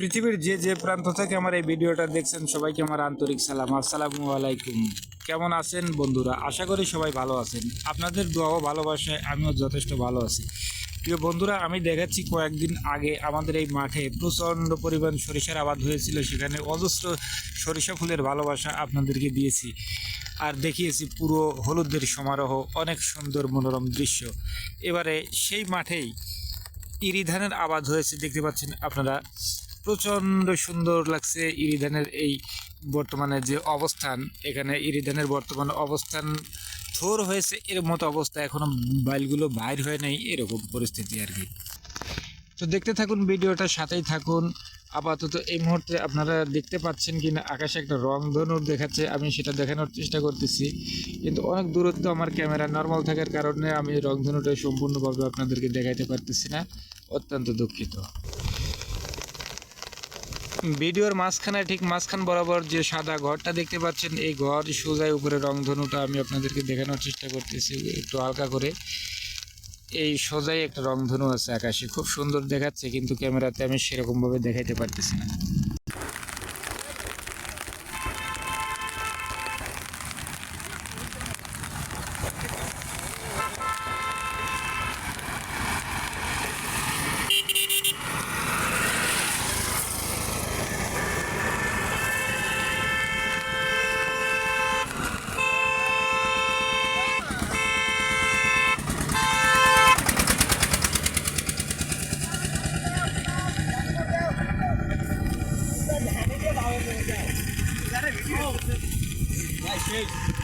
পৃথিবীর যে যে প্রান্ত থেকে আমার এই ভিডিওটা দেখছেন, সবাইকে আমার আন্তরিক সালাম। আসসালামু আলাইকুম। কেমন আছেন বন্ধুরা? আশা করি সবাই ভালো আছেন। আপনাদের দোয়া ও ভালোবাসায় আমিও যথেষ্ট ভালো আছি। প্রিয় বন্ধুরা, আমি দেখাচ্ছি কয়েকদিন আগে আমাদের এই মাঠে প্রচণ্ড পরিমাণ সরিষার আবাদ হয়েছিল। সেখানে অজস্র সরিষা ফুলের ভালোবাসা আপনাদেরকে দিয়েছি আর দেখিয়েছি পুরো হলুদের সমারোহ। অনেক সুন্দর মনোরম দৃশ্য। এবারে সেই মাঠেই ইরি ধানের আবাদ হয়েছে। দেখতে পাচ্ছেন আপনারা। প্রচণ্ড সুন্দর লাগছে ইরিধানের এই বর্তমানে যে অবস্থান। এখানে ইরিধানের বর্তমান অবস্থান থোর হয়েছে, এর মতো অবস্থা এখনও বাইলগুলো বাইর হয়ে নেই, এরকম পরিস্থিতি আর কি। তো দেখতে থাকুন ভিডিওটা, সাথেই থাকুন। আপাতত এই মুহূর্তে আপনারা দেখতে পাচ্ছেন কি না আকাশে একটা রং ধনুর দেখাচ্ছে, আমি সেটা দেখানোর চেষ্টা করতেছি। কিন্তু অনেক দূরত্ব আমার ক্যামেরা নর্মাল থাকার কারণে আমি রং ধনুটা সম্পূর্ণভাবে আপনাদেরকে দেখাইতে পারতেছি না, অত্যন্ত দুঃখিত। ভিডিওর মাঝখানে, ঠিক মাঝখান বরাবর যে সাদা ঘরটা দেখতে পাচ্ছেন, এই ঘর সোজায় উপরে রংধনুটা আমি আপনাদেরকে দেখানোর চেষ্টা করতেছি, একটু হালকা করে। এই সোজাই একটা রংধনু আছে আকাশে, খুব সুন্দর দেখাচ্ছে, কিন্তু ক্যামেরাতে আমি সেরকমভাবে দেখাইতে পারতেছি না। Peace.